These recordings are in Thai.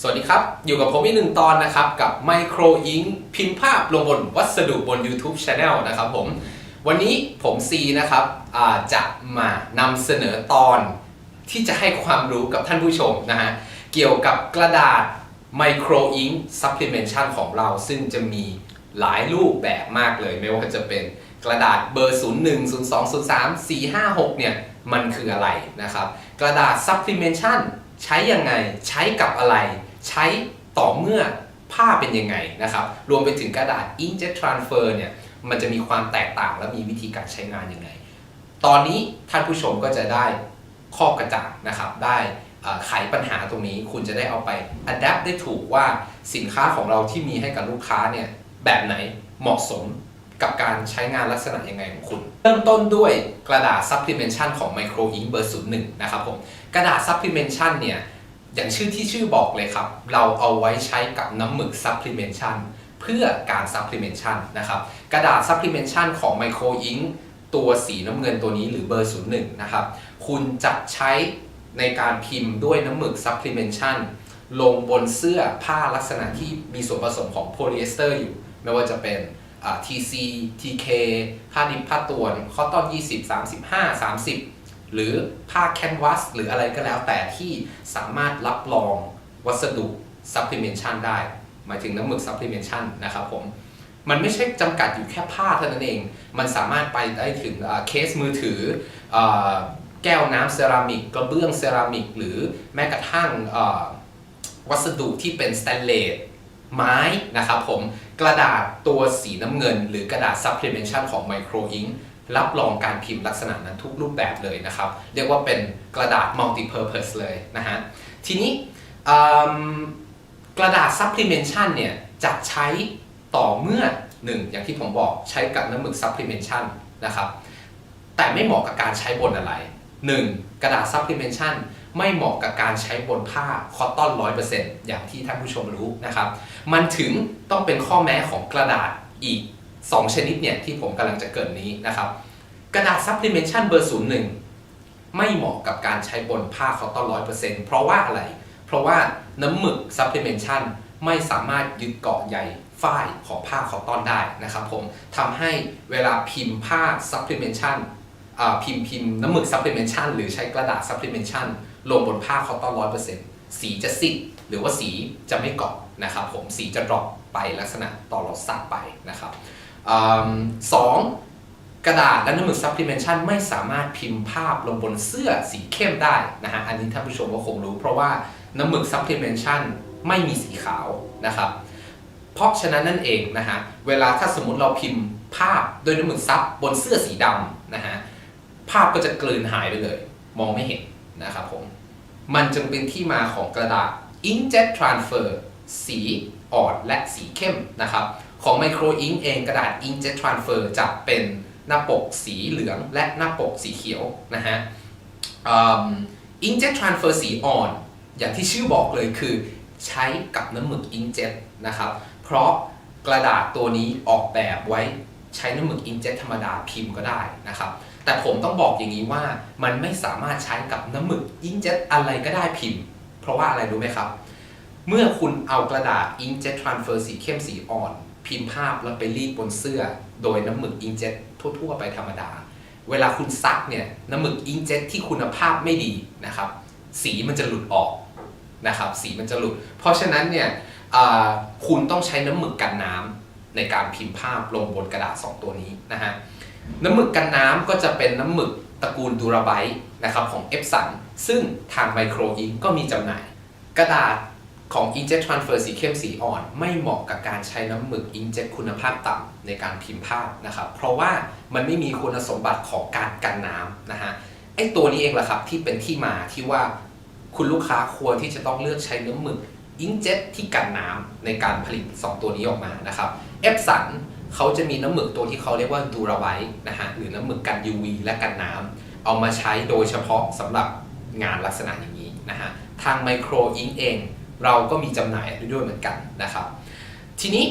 สวัสดีครับ อยู่กับผมอีกหนึ่งตอนนะครับ กับ Micro Ink พิมพ์ภาพลงบนวัสดุบน YouTube Channel นะครับผม วันนี้ผมซีนะครับจะมานำเสนอตอนที่จะให้ความรู้กับท่านผู้ชมนะฮะ เกี่ยวกับกระดาษ Micro Ink Supplementation ของเรา ซึ่งจะมีหลายรูปแบบมากเลย ไม่ว่าจะเป็นกระดาษเบอร์ 01 02 03 456 เนี่ย มันคืออะไรนะครับ กระดาษ Supplementation ใช้ยังไง ใช้กับอะไร ใช้ต่อเมื่อผ้าเป็นยังไงนะครับ รวมไปถึงกระดาษ Inkjet Transfer เนี่ยมันจะมีความแตกต่างและมีวิธีการใช้งานยังไง ตอนนี้ท่านผู้ชมก็จะได้ข้อกระจ่างนะครับ ได้ไขปัญหาตรงนี้คุณจะได้เอาไป adapt ได้ถูกว่าสินค้าของเราที่มีให้กับลูกค้าเนี่ยแบบไหนเหมาะสมกับการใช้งานลักษณะยังไงของคุณ เริ่มต้นด้วยกระดาษ supplementation ของ Micro Ink เบอร์01นะครับผม กระดาษ supplementation เนี่ย อย่างชื่อที่ชื่อบอกเลยครับ เราเอาไว้ใช้กับน้ำหมึก supplementation เพื่อการ supplementation นะครับกระดาษ supplementation ของ Micro Ink ตัวสีน้ำเงินตัวนี้หรือเบอร์ 01 นะครับ คุณจะใช้ในการพิมพ์ด้วยน้ำหมึก supplementation ลงบนเสื้อผ้าลักษณะที่มีส่วนผสมของโพลีเอสเตอร์อยู่ ไม่ว่าจะเป็น TC TK ผ้าดิบผ้าตัวนคอตตอน 20 35 30 หรือผ้าแคนวาสหรืออะไรก็แล้วแต่ที่สามารถรับรองวัสดุ supplementation ได้ หมายถึงน้ำหมึก supplementation นะครับผมมันไม่ใช่จำกัดอยู่แค่ผ้าเท่านั้นเอง มันสามารถไปได้ถึงเคสมือถืออแก้วน้ำเซรามิกกระเบื้องเซรามิก หรือแม้กระทั่งวัสดุที่เป็นสแตนเลสไม้นะครับผมกระดาษตัวสีน้ำเงิน หรือกระดาษ supplementation ของ Micro Ink รั รับรองการพิมพ์ลักษณะนั้นทุกรูปแบบเลยนะครับ เรียกว่าเป็นกระดาษ multi purpose เลยนะฮะ ทีนี้กระดาษ supplementation เนี่ยจะใช้ต่อเมื่อหนึ่งอย่างที่ผมบอกใช้กับน้ำหมึก supplementation นะครับ แต่ไม่เหมาะกับการใช้บนอะไร 1. กระดาษ supplementation ไม่เหมาะกับการใช้บนผ้าคอตตอน 100%อย่างที่ท่านผู้ชมรู้นะครับ มันถึงต้องเป็นข้อแม้ของกระดาษอีก 2 ชนิดเนี่ยที่ผมกำลังจะเกรินนี้นะครับ กระดาษ supplementation เบอร์ 01 ไม่เหมาะกับการใช้บนผ้าคอตตอน100%เพราะว่าอะไร เพราะว่าน้ำหมึก supplementation ไม่สามารถยึดเกาะใยฝ้ายของผ้าคอตตอนได้นะครับผมทำให้เวลาพิมพ์ผ้า supplementation อ่าพิมพ์พิมพ์น้ำหมึก supplementation หรือใช้กระดาษ supplementation ลงบนผ้าคอตตอน100%สีจะซีดหรือว่าสีจะไม่เกาะนะครับผมสีจะดรอปไปลักษณะต่อนเราซักไปนะครับ สองกระดาษและน้ำหมึก supplementation ไม่สามารถพิมพ์ภาพลงบนเสื้อสีเข้มได้นะฮะอันนี้ท่านผู้ชมก็คงรู้ เพราะว่าน้ำหมึก supplementation ไม่มีสีขาวนะครับเพราะฉะนั้นนั่นเองนะฮะเวลาถ้าสมมติเราพิมพ์ภาพโดยน้ำหมึกซับบนเสื้อสีดำนะฮะภาพก็จะกลืนหายไปเลย มองไม่เห็นนะครับผมมันจึงเป็นที่มาของกระดาษ Inkjet Transfer สีอ่อนและสีเข้มนะครับ ของ Micro Ink เองกระดาษ Inkjet Transfer จะเป็นหน้าปกสีเหลืองและหน้าปกสีเขียวนะฮะ Inkjet Transfer สีอ่อน อย่างที่ชื่อบอกเลยคือใช้กับน้ำหมึก Inkjet นะครับ เพราะกระดาษตัวนี้ออกแบบไว้ใช้น้ำหมึก Inkjet ธรรมดาพิมพ์ก็ได้นะครับแต่ผมต้องบอกอย่างนี้ว่ามันไม่สามารถใช้กับน้ำหมึก Inkjet อะไรก็ได้พิมพ์ เพราะว่าอะไรรู้ไหมครับ เมื่อคุณเอากระดาษ Inkjet Transfer สีเข้มสีอ่อน พิมพ์ภาพแล้วไปรีดบนเสื้อ โดยน้ำหมึก Inkjet ทั่ว ๆ ไปธรรมดา เวลาคุณซักเนี่ยน้ำหมึก Inkjet ที่คุณภาพไม่ดีนะครับ สีมันจะหลุดออกนะครับสีมันจะหลุด เพราะฉะนั้นเนี่ยคุณต้องใช้น้ำหมึกกันน้ำในการพิมพ์ภาพลงบนกระดาษ 2 ตัวนี้นะฮะน้ำหมึกกันน้ำก็จะเป็นน้ำหมึกตระกูลดูราไบต์นะครับของเอฟสันซึ่งทางไมโครอิงก็มีจำหน่าย กระดาษ ของ Inkjet Transfer สีเข้มสีอ่อน ไม่เหมาะกับการใช้น้ำหมึก Inkjet คุณภาพต่ำในการพิมพ์ภาพนะครับ เพราะว่ามันไม่มีคุณสมบัติของการกันน้ำนะฮะไอตัวนี้เองแหละครับที่เป็นที่มาที่ว่าคุณลูกค้าควรที่จะต้องเลือกใช้น้ำหมึก Inkjet ที่กันน้ำในการผลิต 2 ตัวนี้ออกมานะครับเอฟสันเขาจะมีน้ำหมึกตัวที่เขาเรียกว่าดูราไบต์นะฮะหรือน้ำหมึกกัน UV และกันน้ำเอามาใช้โดยเฉพาะสำหรับงานลักษณะอย่างนี้นะฮะทางไมโครอิงเอง เราก็มีจำหน่ายด้วยเหมือนกันนะครับ ทีนี้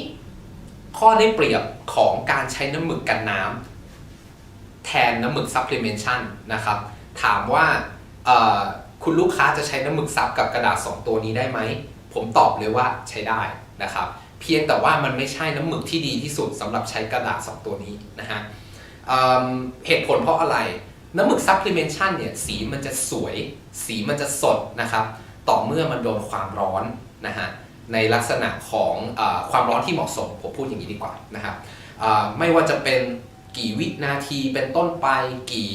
ข้อได้เปรียบของการใช้น้ำหมึกกันน้ำแทนน้ำหมึก supplementation นะครับ ถามว่าคุณลูกค้าจะใช้น้ำหมึกซับกับกระดาษ 2 ตัวนี้ได้ไหม ผมตอบเลยว่าใช้ได้นะครับ เพียงแต่ว่ามันไม่ใช่น้ำหมึกที่ดีที่สุดสำหรับใช้กระดาษสองตัวนี้นะฮะเเหตุผลเพราะอะไร น้ำหมึกซัพพลีเมนชั่นเนี่ยสีมันจะสวย สีมันจะสดนะครับ ต่อเมื่อมันโดนความร้อนนะฮะในลักษณะของอความร้อนที่เหมาะสมผมพูดอย่างนี้ดีกว่านะครับไม่ว่าจะเป็นกี่วินาทีเป็นต้นไปกี่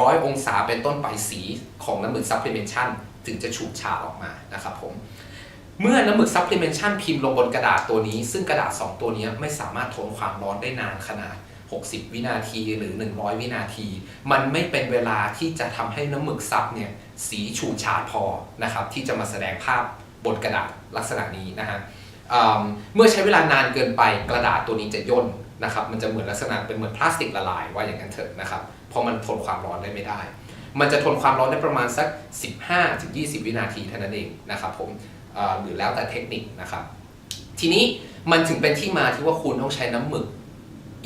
ร้อยองศาเป็นต้นไปสีของน้ำหมึกซัพพลีเมนชันถึงจะฉูดฉาดออกมานะครับผมเมื่อน้ำหมึกซัพพลีเมนชันพิมพ์ลงบนกระดาษตัวนี้ ซึ่งกระดาษ 2 ตัวนี้ไม่สามารถทนความร้อนได้นานขนาด 60 วินาทีหรือ 100 วินาที มันไม่เป็นเวลาที่จะทำให้น้ำหมึกซับเนี่ยสีฉูดฉาดพอนะครับที่จะมาแสดงภาพบนกระดาษลักษณะนี้นะฮะอืมเมื่อใช้เวลานานเกินไปกระดาษตัวนี้จะย่นนะครับมันจะเหมือนลักษณะเป็นเหมือนพลาสติกละลายว่าอย่างนั้นเถอะนะครับเพราะมันทนความร้อนได้ไม่ได้ มันจะทนความร้อนได้ประมาณสัก 15-20 วินาทีเท่านั้นเองนะครับผมหรือแล้วแต่เทคนิคนะครับทีนี้มันถึงเป็นที่มาที่ว่าคุณต้องใช้น้ำหมึก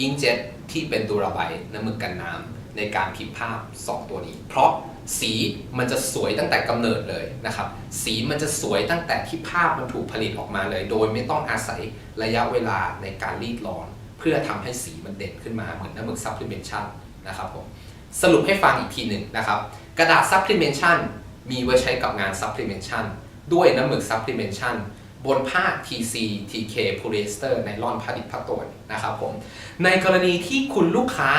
อิงเจ็ตที่เป็นดูราไบต์น้ำมึกกันน้ำในการพิมพ์ภาพ 2 ตัวนี้ เพราะสีมันจะสวยตั้งแต่กำเนิดเลยนะครับ สีมันจะสวยตั้งแต่ที่ภาพมันถูกผลิตออกมาเลย โดยไม่ต้องอาศัยระยะเวลาในการรีดร้อน เพื่อทำให้สีมันเด่นขึ้นมาเหมือนน้ำหมึกซัพพลีเมนชั่นนะครับผมสรุปให้ฟังอีกทีหนึ่งนะครับ กระดาษซัพพลีเมนชั่นมีไว้ใช้กับงานซัพพลีเมนชั่นด้วยน้ำหมึกซัพพลีเมนชั่น บนผ้า TC TK Polyester ไนลอนผ้าดิบผ้าโตนนะครับผมในกรณีที่คุณลูกค้า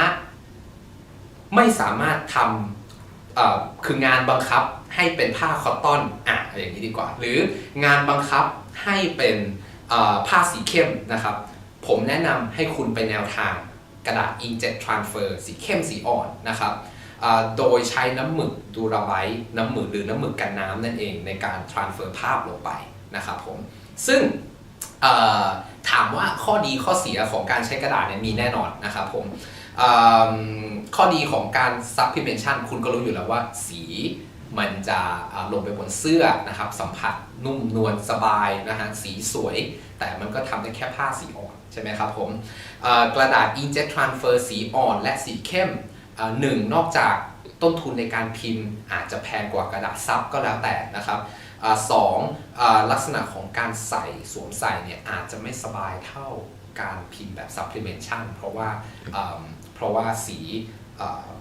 ไม่สามารถทำคืองานบังคับให้เป็นผ้าคอตตอนอะอย่างนี้ดีกว่า หรืองานบังคับให้เป็นผ้าสีเข้มนะครับ ผมแนะนำให้คุณไปแนวทางกระดาษ inkjet transfer สีเข้มสีอ่อนนะครับโดยใช้น้ำหมึกดูราไบต์น้ำหมึกหรือน้ำหมึกกันน้ำนั่นเองในการ transfer ภาพลงไป นะครับผมซึ่งถามว่าข้อดีข้อเสียของการใช้กระดาษเนี่ยมีแน่นอนนะครับผมข้อดีของการ supplementation คุณก็รู้อยู่แล้วว่า สีมันจะลงไปบนเสื้อนะครับ สัมผัสนุ่มนวลสบายนะฮะสีสวย แต่มันก็ทำได้แค่ผ้าสีอ่อนใช่ไหมครับผมกระดาษ inkjet transfer สีอ่อนและสีเข้มหนึ่งนอกจากต้นทุนในการพิมพ์อาจจะแพงกว่ากระดาษซับก็แล้วแต่นะครับ อสองอลักษณะของการใส่สวมใส่เนี่ยอาจจะไม่สบายเท่าการพิมพ์แบบ supplementation เพราะว่าเพราะว่าสี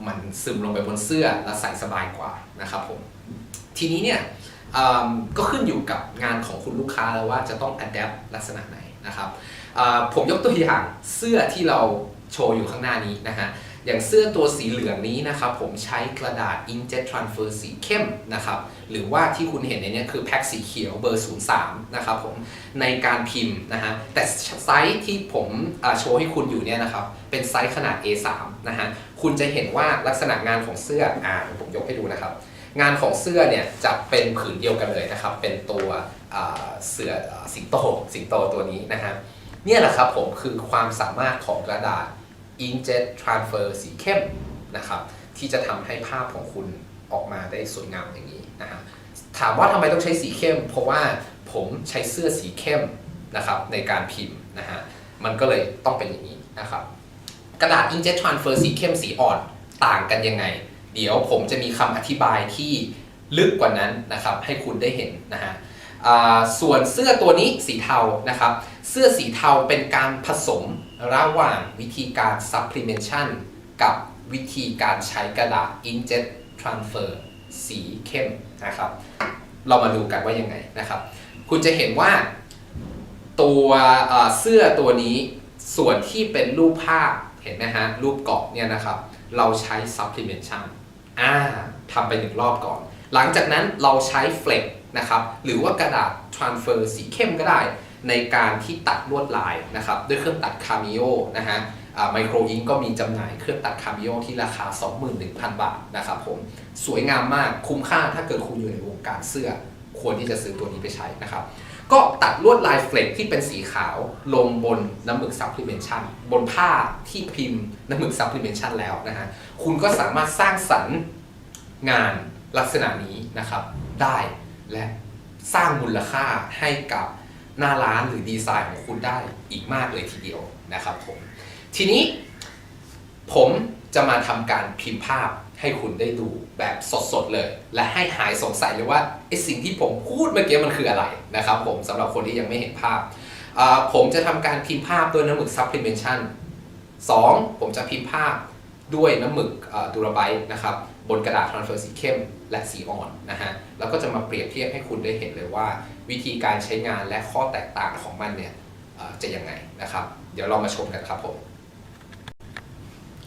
มันซึมลงไปบนเสื้อและใส่สบายกว่านะครับผมทีนี้เนี่ยก็ขึ้นอยู่กับงานของคุณลูกค้าแล้วว่าจะต้อง adapt ลักษณะไหนนะครับผมยกตัวอย่างเสื้อที่เราโชว์อยู่ข้างหน้านี้นะฮะ อย่างเสื้อตัวสีเหลืองนี้นะครับผมใช้กระดาษ inkjet transfer สีเข้มนะครับหรือว่าที่คุณเห็นในเนี้คือแพ็คสีเขียวเบอร์ 03 นะครับผมในการพิมพ์นะฮะแต่ไซส์ที่ผมโชว์ให้คุณอยู่เนี่ยนะครับเป็นไซส์ขนาด A3 นะฮะคุณจะเห็นว่าลักษณะงานของเสื้ออ่าผมยกให้ดูนะครับงานของเสื้อเนี่ยจะเป็นผืนเดียวกันเลยนะครับ เป็นตัวเสืออสิงโตสิงโตตัวนี้นะฮะเนี่ยแหละครับผมคือความสามารถของกระดาษ inkjet transfer สีเข้มนะครับที่จะทำให้ภาพของคุณออกมาได้สวยงามอย่างนี้นะฮะถามว่าทำไมต้องใช้สีเข้ม เพราะว่าผมใช้เสื้อสีเข้มนะครับในการพิมพ์นะฮะมันก็เลยต้องเป็นอย่างนี้นะครับกระดาษ inkjet transfer สีเข้มสีอ่อนต่างกันยังไง เดี๋ยวผมจะมีคำอธิบายที่ลึกกว่านั้นนะครับให้คุณได้เห็นนะฮะส่วนเสื้อตัวนี้สีเทานะครับ เสื้อสีเทาเป็นการผสมระหว่างวิธีการ supplementation กับวิธีการใช้กระดาษ inkjet transfer สีเข้มนะครับ เรามาดูกันว่ายังไงนะครับ คุณจะเห็นว่าตัวเสื้อตัวนี้ส่วนที่เป็นรูปภาพเห็นไหมฮะ รูปเกาะเนี่ยนะครับ เราใช้ supplementation อ่าทำไปหนึ่งรอบก่อน หลังจากนั้นเราใช้ flex นะครับ หรือว่ากระดาษ transfer สีเข้มก็ได้ ในการที่ตัดลวดลายนะครับด้วยเครื่องตัด Cameo นะฮะไมโครอิงก็มีจำหน่ายเครื่องตัด Cameo ที่ราคา 21,000 บาทนะครับผมสวยงามมากคุ้มค่าถ้าเกิดคุณอยู่ในวงการเสื้อ ควรที่จะซื้อตัวนี้ไปใช้นะครับ ก็ตัดลวดลายเฟลกที่เป็นสีขาว ลงบนน้ำหมึกซัพพลีเมนชันบนผ้าที่พิมพ์น้ำหมึกซัพพลีเมนชันแล้วนะฮะคุณก็สามารถสร้างสรรค์งานลักษณะนี้นะครับได้และสร้างมูลค่าให้กับ หน้าร้านหรือดีไซน์ของคุณได้อีกมากเลยทีเดียวนะครับผม ทีนี้ผมจะมาทำการพิมพ์ภาพให้คุณได้ดูแบบสดๆเลย และให้หายสงสัยเลยว่าไอสิ่งที่ผมพูดเมื่อกี้มันคืออะไรนะครับผมสำหรับคนที่ยังไม่เห็นภาพ ผมจะทำการพิมพ์ภาพด้วยน้ำหมึก supplementation 2. ผมจะพิมพ์ภาพด้วยน้ำหมึกดูราไบนะครับบนกระดาษทรานสเฟอร์สีเข้มและสีอ่อนนะฮะแล้วก็จะมาเปรียบเทียบให้คุณได้เห็นเลยว่า วิธีการใช้งานและข้อแตกต่างของมันเนี่ยจะยังไงนะครับ เดี๋ยวเรามาชมกันครับผม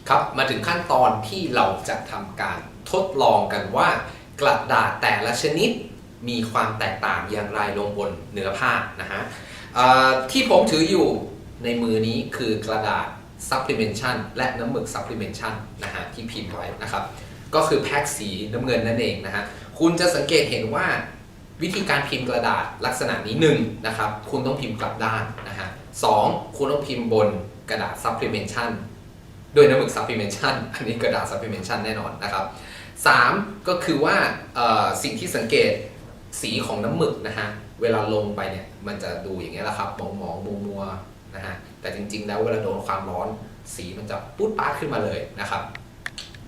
ครับมาถึงขั้นตอนที่เราจะทำการทดลองกันว่า กระดาษแต่ละชนิดมีความแตกต่างอย่างไรลงบนเนื้อผ้านะฮะที่ผมถืออยู่ในมือนี้คือกระดาษ supplementation และน้ำหมึก supplementation นะฮะที่พิมพ์ไว้นะครับ ก็คือแพ็กสีน้ำเงินนั่นเองนะฮะคุณจะสังเกตเห็นว่า วิธีการพิมพ์กระดาษลักษณะนี้หนึ่งนะครับคุณต้องพิมพ์กลับด้านนะฮะสองคุณต้องพิมพ์บนกระดาษ supplementation ด้วยน้ำหมึก supplementation อันนี้กระดาษ supplementation แน่นอนนะครับสามก็คือว่าสิ่งที่สังเกตสีของน้ำหมึกนะฮะเวลาลงไปเนี่ยมันจะดูอย่างเงี้ยแหละครับมองมองมัวมัวๆนะฮะแต่จริง ๆ แล้วเวลาโดนความร้อนสีมันจะปุ๊ดปาดขึ้นมาเลยนะครับ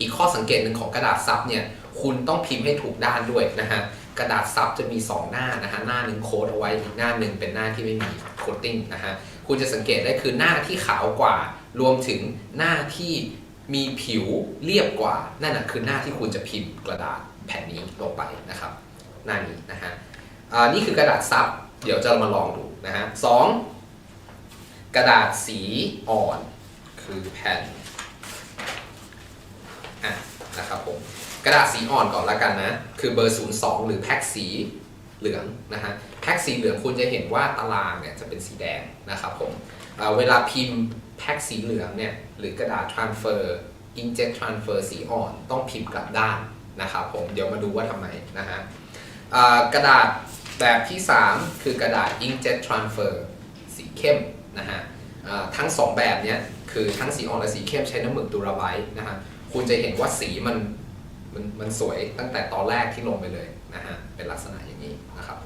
อีกข้อสังเกตหนึ่งของกระดาษซับเนี่ยคุณต้องพิมพ์ให้ถูกด้านด้วยนะฮะ กระดาษซับจะมี 2 หน้านะฮะหน้าหนึ่งโค้ดเอาไว้อีกหน้าหนึ่งเป็นหน้าที่ไม่มีโคดติ้งนะฮะคุณจะสังเกตได้คือหน้าที่ขาวกว่า รวมถึงหน้าที่มีผิวเรียบกว่า นั่นนะคือหน้าที่คุณจะพิมพ์กระดาษแผ่นนี้ลงไปนะครับ หน้านี้นะฮะอ่านี่คือกระดาษซับเดี๋ยวจะมาลองดูนะฮะสองกระดาษสีอ่อนคือแผ่นอะนะครับผม กระดาษสีอ่อนก่อนละกันนะ คือเบอร์ 02 หรือแพ็กสีเหลืองนะฮะแพ็กสีเหลืองคุณจะเห็นว่าตารางเนี่ยจะเป็นสีแดงนะครับผมเเวลาพิมพ์แพ็กสีเหลืองเนี่ยหรือกระดาษ transfer inkjet transfer สีอ่อนต้องพิมพ์กลับด้านนะครับผมเดี๋ยวมาดูว่าทำไมนะฮะกระดาษแบบที่ 3 คือกระดาษ inkjet transfer สีเข้มนะฮะทั้ง 2 แบบเนี้ยคือทั้งสีอ่อนและสีเข้มใช้น้ำหมึกดูราไบต์นะฮะคุณจะเห็นว่าสีมัน มันมันสวยตั้งแต่ตอนแรกที่ลงไปเลยนะฮะ เป็นลักษณะอย่างนี้นะครับ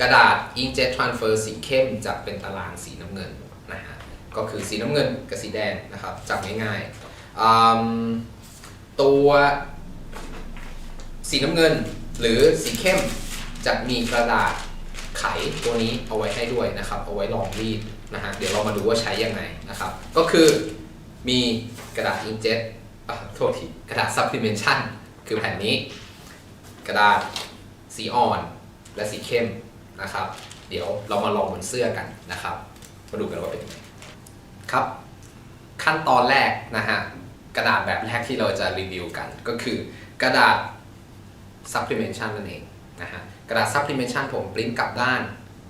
กระดาษ inkjet transfer สีเข้มจะเป็นตารางสีน้ำเงินนะฮะ ก็คือสีน้ำเงินกับสีแดงนะครับจำง่ายๆตัวสีน้ำเงินหรือสีเข้มจะมีกระดาษไขตัวนี้เอาไว้ให้ด้วยนะครับ เอาไว้รองรีดนะฮะ เดี๋ยวเรามาดูว่าใช้ยังไงนะครับ ก็คือมีกระดาษอิงเจ็ต โทษทีกระดาษ supplementation คือแผ่นนี้ กระดาษสีอ่อนและสีเข้มนะครับ เดี๋ยวเรามาลองบนเสื้อกันนะครับ มาดูกันว่าเป็นยังไงครับ ขั้นตอนแรกนะฮะกระดาษแบบแรกที่เราจะรีวิวกัน ก็คือกระดาษ supplementation นั่นเองนะฮะกระดาษ supplementation ผมปริ้นกลับด้าน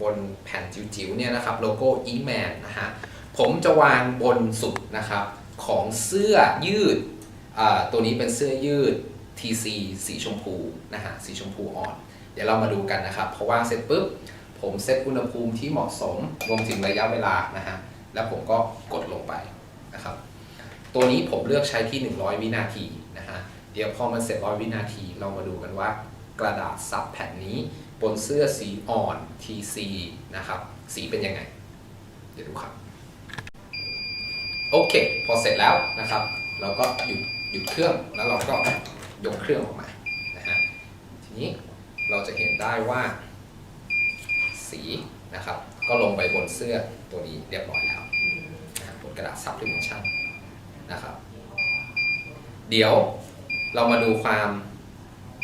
บนแผ่นจิ๋วๆเนี่ยนะครับโลโก้ e-man นะฮะผมจะวางบนสุดนะครับของเสื้อยืด ตัวนี้เป็นเสื้อยืด TC สีชมพูนะฮะสีชมพูอ่อน เดี๋ยวเรามาดูกันนะครับพอวางเสร็จปุ๊บ ผมเซตอุณหภูมิที่เหมาะสมรวมถึงระยะเวลานะฮะแล้วผมก็กดลงไปนะครับ ตัวนี้ผมเลือกใช้ที่ 100 วินาทีนะฮะเดี๋ยวพอมันเสร็จ100วินาทีเรามาดูกันว่ากระดาษซับแผ่นนี้บนเสื้อสีอ่อน TC นะครับ สีเป็นยังไง เดี๋ยวดูครับ โอเค พอเสร็จแล้วนะครับ เราก็หยุด หยุดเครื่องแล้วเราก็ยกเครื่องออกมานะฮะทีนี้เราจะเห็นได้ว่าสีนะครับ ก็ลงไปบนเสื้อตัวนี้เรียบร้อยแล้วนะบนกระดาษ supplementation นะครับ เดี๋ยวเรามาดูความ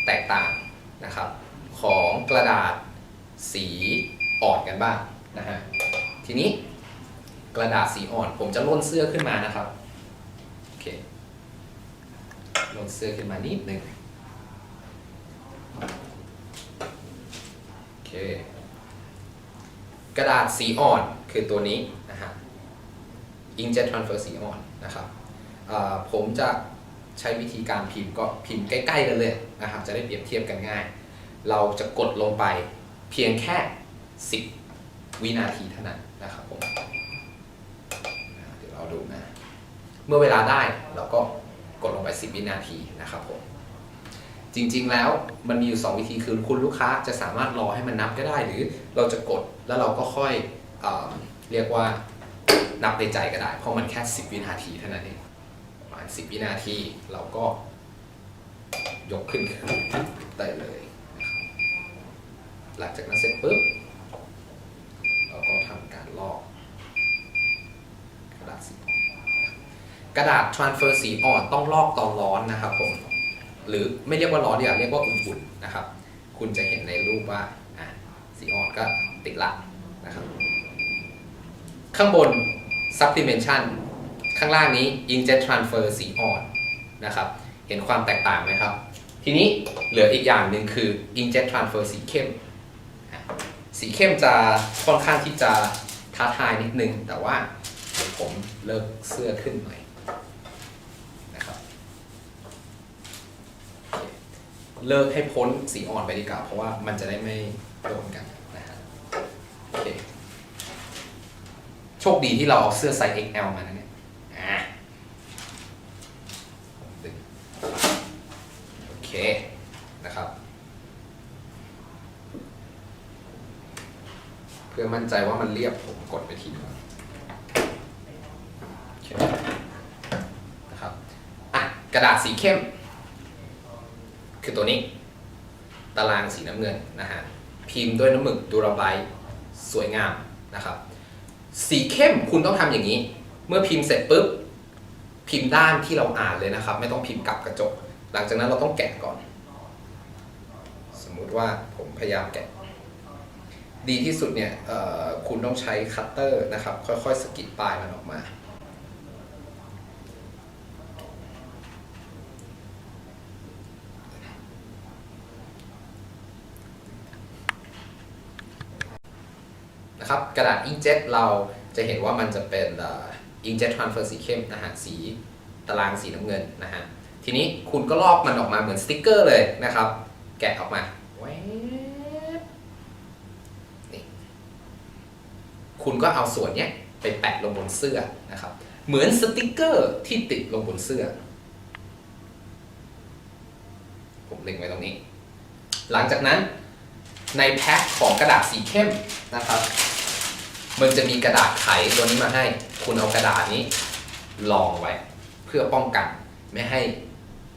แตกต่างนะครับ ของกระดาษสีอ่อนกันบ้างนะฮะทีนี้กระดาษสีอ่อนผมจะล่นเสื้อขึ้นมานะครับ โอเค ล่นเสื้อขึ้นมานิดหนึ่งโอเคกระดาษสีอ่อนคือตัวนี้นะฮะ inkjet transfer สีอ่อนนะครับผมจะใช้วิธีการพิมพ์ก็พิมพ์ใกล้ๆกันเลยนะครับจะได้เปรียบเทียบกันง่าย เราจะกดลงไปเพียงแค่ 10 วินาทีเท่านั้นนะครับผมเดี๋ยวเราดูนะ เมื่อเวลาได้เราก็ กดลงไป 10 วินาทีนะครับผมจริงๆแล้วมันมีอยู่ 2 วิธีคือคุณลูกค้าจะสามารถรอให้มันนับก็ได้ หรือเราจะกดแล้วเราก็ค่อยเอเรียกว่านับในใจก็ได้ เพราะมันแค่ 10 วินาทีเท่านั้นเองประมาณ10 วินาทีเราก็ยกขึ้นได้เลย หลังจากนั้นเสร็จปุ๊บเราก็ทำการลอก กระดาษสีอ่อน กระดาษ transfer สีอ่อนต้องลอกตอนร้อนนะครับผมหรือไม่เรียกว่าร้อนดีกว่าเรียกว่าอุ่นๆนะครับ คุณจะเห็นในรูปว่าสีอ่อนก็ติดละนะครับ ข้างบน supplementation ข้างล่างนี้ inkjet transfer สีอ่อนนะครับ เห็นความแตกต่างไหมครับ ทีนี้เหลืออีกอย่างหนึ่งคือ inkjet transfer สีเข้ม สีเข้มจะค่อนข้างที่จะท้าทายนิดนึง แต่ว่าผมเลิกเสื้อขึ้นหน่อยนะครับ เลิกให้พ้นสีอ่อนไปดีกว่าเพราะว่ามันจะได้ไม่โดนกันนะฮะโอเคโชคดีที่เราเอาเสื้อไซส์ XL มานะเนี่ยอะดึงโอเคนะครับ เพื่อมั่นใจว่ามันเรียบผมกดไปทีนึงนะครับอะกระดาษสีเข้ม คือตัวนี้ ตารางสีน้ำเงินนะฮะพิมพ์ด้วยน้ำหมึกดูราไบสวยงามนะครับ สีเข้มคุณต้องทำอย่างนี้ เมื่อพิมพ์เสร็จปุ๊บพิมพ์ด้านที่เราอ่านเลยนะครับ ไม่ต้องพิมพ์กลับกระจก หลังจากนั้นเราต้องแกะก่อน สมมุติว่าผมพยายามแกะ ดีที่สุดเนี่ยคุณต้องใช้คัตเตอร์นะครับ ค่อยๆสกิดปลายมันออกมา นะครับ กระดาษอิงเจ็ตเราจะเห็นว่ามันจะเป็นอิงเจ็ตทรานสเฟอร์สีเข้มนะฮะสีตารางสีน้ำเงินนะฮะทีนี้คุณก็ลอกมันออกมาเหมือนสติกเกอร์เลยนะครับ แกะออกมานี่คุณก็เอาส่วนเนี้ยไปแปะลงบนเสื้อนะครับ เหมือนสติกเกอร์ที่ติดลงบนเสื้อ ผมเล็งไว้ตรงนี้ หลังจากนั้นในแพ็คของกระดาษสีเข้มนะครับ มันจะมีกระดาษไขตัวนี้มาให้ คุณเอากระดาษนี้รองไว้ เพื่อป้องกันไม่ให้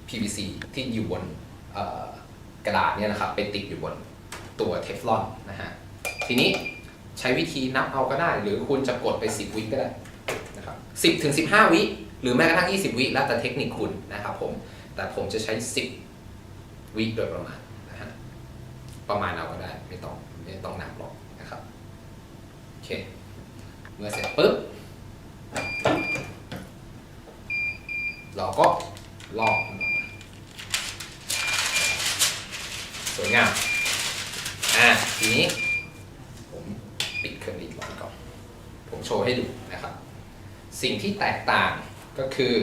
PVC ที่อยู่บนกระดาษเนี่ยนะครับไปติดอยู่บนตัวเทฟลอนนะฮะ ทีนี้ใช้วิธีนับเอาก็ได้ หรือคุณจะกดไป 10 วิก็ได้นะครับ10ถึง15 วิ หรือแม้กระทั่ง 20 วิ แล้วแต่เทคนิคคุณนะครับผม แต่ผมจะใช้ 10 วิโดยประมาณนะฮะ ประมาณเอาก็ได้ไม่ต้องไม่ต้องหนักหรอกนะครับ เคเมื่อเสร็จปุ๊บ เราก็ลอกมันออกมาสวยงาม อะทีนี้ ผมปิดเครื่องรีดร้อนก่อน ผมโชว์ให้ดูนะครับ สิ่งที่แตกต่างก็คือ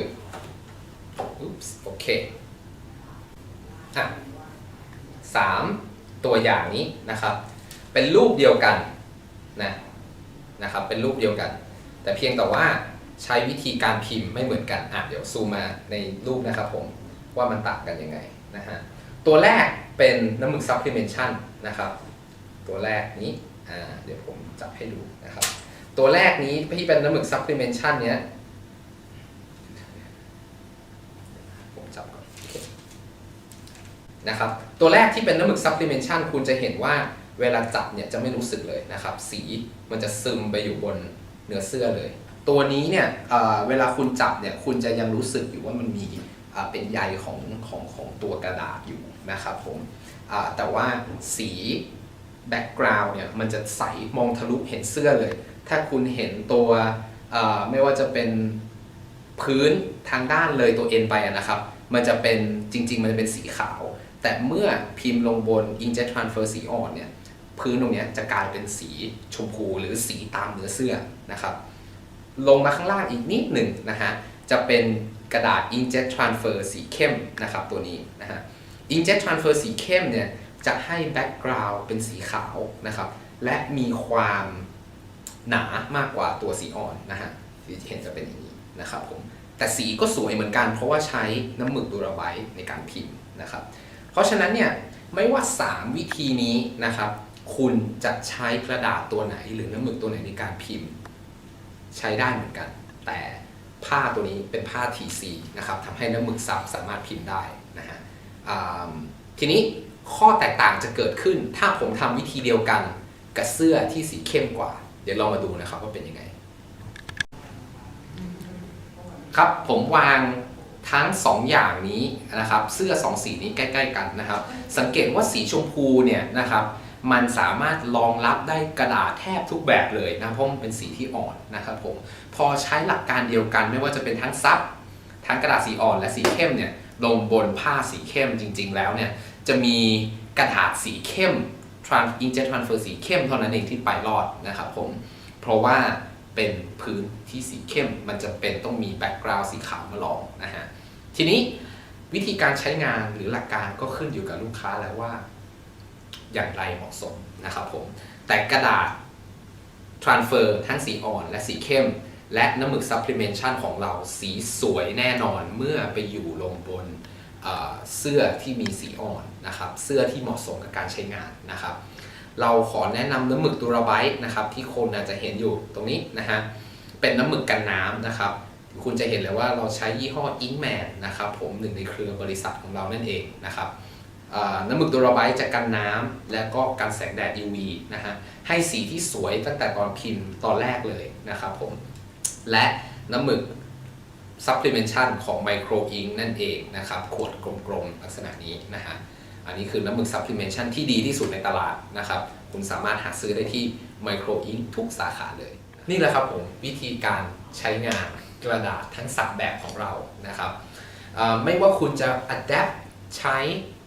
อุ๊บโอเคอะสามตัวอย่างนี้นะครับ เป็นรูปเดียวกันนะ นะครับเป็นรูปเดียวกัน แต่เพียงแต่ว่าใช้วิธีการพิมพ์ไม่เหมือนกันอะเดี๋ยวซูมมาในรูปนะครับผมว่ามันต่างกันยังไงนะฮะตัวแรกเป็นน้ำหมึก supplementation นะครับตัวแรกนี้อ่าเดี๋ยวผมจับให้ดูนะครับ ตัวแรกนี้ที่เป็นน้ำหมึก supplementation เนี้ยผมจับก่อนนะครับตัวแรกที่เป็นน้ำหมึก supplementation คุณจะเห็นว่า เวลาจับเนี่ยจะไม่รู้สึกเลยนะครับ สีมันจะซึมไปอยู่บนเนื้อเสื้อเลย ตัวนี้เนี่ยเวลาคุณจับเนี่ยคุณจะยังรู้สึกอยู่ว่ามันมีเป็นใยของของของตัวกระดาษอยู่นะครับผมแต่ว่าสีแบ็กกราวน์เนี่ยมันจะใสมองทะลุเห็นเสื้อเลย ถ้าคุณเห็นตัวไม่ว่าจะเป็นพื้นทางด้านเลยตัวเอ็นไปนะครับ มันจะเป็นจริง ๆ มันจะเป็นสีขาว แต่เมื่อพิมพ์ลงบน inkjet transfer สีอ่อนเนี่ย พื้นตรงนี้จะกลายเป็นสีชมพูหรือสีตามเนื้อเสื้อนะครับ ลงมาข้างล่างอีกนิดหนึ่งนะฮะ จะเป็นกระดาษ inkjet transfer สีเข้มนะครับตัวนี้นะฮะ inkjet transfer สีเข้มเนี่ยจะให้ background เป็นสีขาวนะครับ และมีความหนามากกว่าตัวสีอ่อนนะฮะที่เห็นจะเป็นอย่างนี้นะครับผม แต่สีก็สวยเหมือนกันเพราะว่าใช้น้ำหมึกดูราไบต์ในการพิมพ์นะครับ เพราะฉะนั้นเนี่ยไม่ว่า 3 วิธีนี้นะครับ คุณจะใช้กระดาษตัวไหน หรือน้ำหมึกตัวไหนในการพิมพ์ ใช้ได้เหมือนกัน แต่ผ้าตัวนี้เป็นผ้า TC นะครับทำให้น้ำหมึกซับสามารถพิมพ์ได้นะฮะทีนี้ข้อแตกต่างจะเกิดขึ้น ถ้าผมทำวิธีเดียวกันกับเสื้อที่สีเข้มกว่า เดี๋ยวเรามาดูนะครับว่าเป็นยังไง ครับผมวางทั้ง 2 อย่างนี้นะครับ เสื้อ 2 สีนี้ใกล้ ๆ กันนะครับ สังเกตว่าสีชมพูเนี่ยนะครับ มันสามารถรองรับได้กระดาษแทบทุกแบบเลยนะเพราะมันเป็นสีที่อ่อนนะครับผมพอใช้หลักการเดียวกันไม่ว่าจะเป็นทั้งซับทั้งกระดาษสีอ่อนและสีเข้มเนี่ยลงบนผ้าสีเข้มจริง ๆ แล้วเนี่ยจะมีกระดาษสีเข้ม trans inkjet transfer สีเข้มเท่านั้นเองที่ไปรอดนะครับผมเพราะว่าเป็นพื้นที่สีเข้มมันจะเป็นต้องมีแบ็กกราวด์สีขาวมาลองนะฮะทีนี้วิธีการใช้งานหรือหลักการก็ขึ้นอยู่กับลูกค้าแล้วว่า อย่างไรเหมาะสมนะครับผมแต่กระดาษ transfer ทั้งสีอ่อนและสีเข้ม และน้ำหมึก supplementation ของเราสีสวยแน่นอนเมื่อไปอยู่ลงบนเสื้อที่มีสีอ่อนนะครับเสื้อที่เหมาะสมกับการใช้งานนะครับ เราขอแนะนำน้ำหมึกดูราไบต์นะครับที่คนอาจจะเห็นอยู่ตรงนี้นะฮะเป็นน้ำหมึกกันน้ำนะครับ คุณจะเห็นเลยว่าเราใช้ยี่ห้อ Inkman นะครับผมหนึ่งในเครือบริษัทของเรานั่นเองนะครับ น้ำหมึกดูราไบต์จะกันน้ำและก็กันแสงแดด UV นะฮะให้สีที่สวยตั้งแต่ตอนพิมพ์ตอนแรกเลยนะครับผม และน้ำหมึก supplementation ของ Micro Ink นั่นเองนะครับขวดกลมๆ ลักษณะนี้นะฮะอันนี้คือน้ำหมึก supplementation ที่ดีที่สุดในตลาดนะครับคุณสามารถหาซื้อได้ที่ Micro Ink ทุกสาขาเลย นี่แหละครับผม วิธีการใช้งานกระดาษทั้ง 3 แบบของเรานะครับไม่ว่าคุณจะ adapt ใช้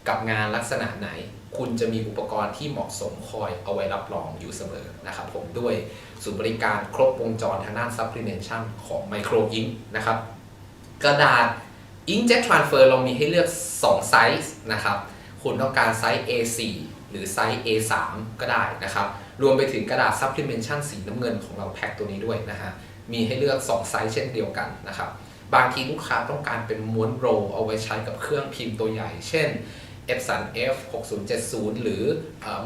กับงานลักษณะไหน คุณจะมีอุปกรณ์ที่เหมาะสมคอยเอาไว้รับรองอยู่เสมอนะครับผมด้วยศูนย์บริการครบวงจรทางด้าน supplementation ของ Micro Ink นะครับ กระดาษ Inkjet Transfer เรามีให้เลือก 2 ไซส์นะครับ คุณต้องการไซส์ A4 หรือไซส์ A3 ก็ได้นะครับ รวมไปถึงกระดาษ supplementation สีน้ำเงินของเราแพ็คตัวนี้ด้วยนะฮะมีให้เลือก 2 ไซส์เช่นเดียวกันนะครับบางทีลูกค้าต้องการเป็นม้วนโรเอาไว้ใช้กับเครื่องพิมพ์ตัวใหญ่ เช่น Epson F 6070 หรือ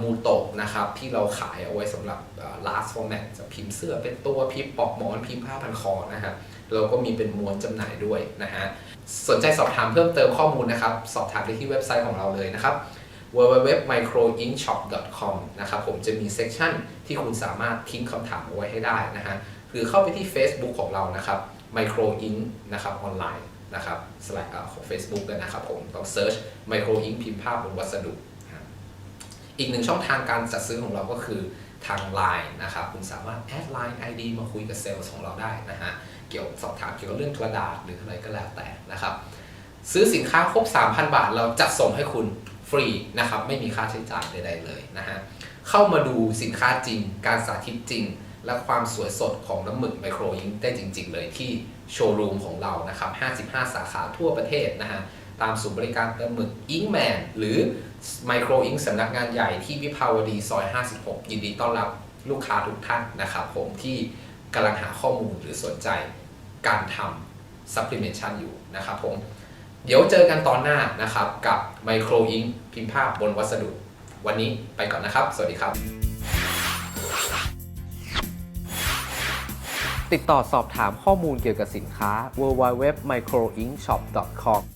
มูโตะนะครับที่เราขายเอาไว้สำหรับเอ่อ last format จะพิมพ์เสื้อเป็นตัวพิมพ์ปลอกหมอนพิมพ์ผ้าพันคอนะฮะเราก็มีเป็นม้วนจำหน่ายด้วยนะฮะสนใจสอบถามเพิ่มเติมข้อมูลนะครับ สอบถามได้ที่เว็บไซต์ของเราเลยนะครับ www.microinkshop.com นะครับผมจะมีเซกชันที่คุณสามารถทิ้งคำถามเอาไว้ให้ได้นะฮะหรือเข้าไปที่ Facebook ของเรานะครับ Micro Ink นะครับออนไลน์ นะครับสไลด์ของ Facebook กันนะครับผมต้องเซิร์ช Micro Ink พิมพ์ภาพบนวัสดุ อีกหนึ่งช่องทางการจัดซื้อของเราก็คือทาง Line นะครับคุณสามารถแอด Line ID มาคุยกับเซลล์ของเราได้นะฮะเกี่ยวสอบถามเกี่ยวกับเรื่องกระดาษหรืออะไรก็แล้วแต่นะครับ ซื้อสินค้าครบ 3,000 บาท เราจัดส่งให้คุณฟรีนะครับไม่มีค่าใช้จ่ายใดๆเลยนะฮะเข้ามาดูสินค้าจริง การสาธิตจริง และความสวยสดของน้ำหมึกไมโครอิงได้จริง ๆ เลยที่ โชว์รูมของเรานะครับ 55 สาขาทั่วประเทศนะฮะ ตามศูนย์บริการน้ำหมึกอิงแมนหรือไมโครอิงสำนักงานใหญ่ที่วิภาวดีซอย 56 ยินดีต้อนรับลูกค้าทุกท่านนะครับผมที่กำลังหาข้อมูลหรือสนใจการทำ supplementation อยู่นะครับผม เดี๋ยวเจอกันตอนหน้านะครับ กับ Micro Ink พิมพ์ภาพบนวัสดุ วันนี้ไปก่อนนะครับ สวัสดีครับ ติดต่อสอบถามข้อมูลเกี่ยวกับสินค้า www.microinkshop.com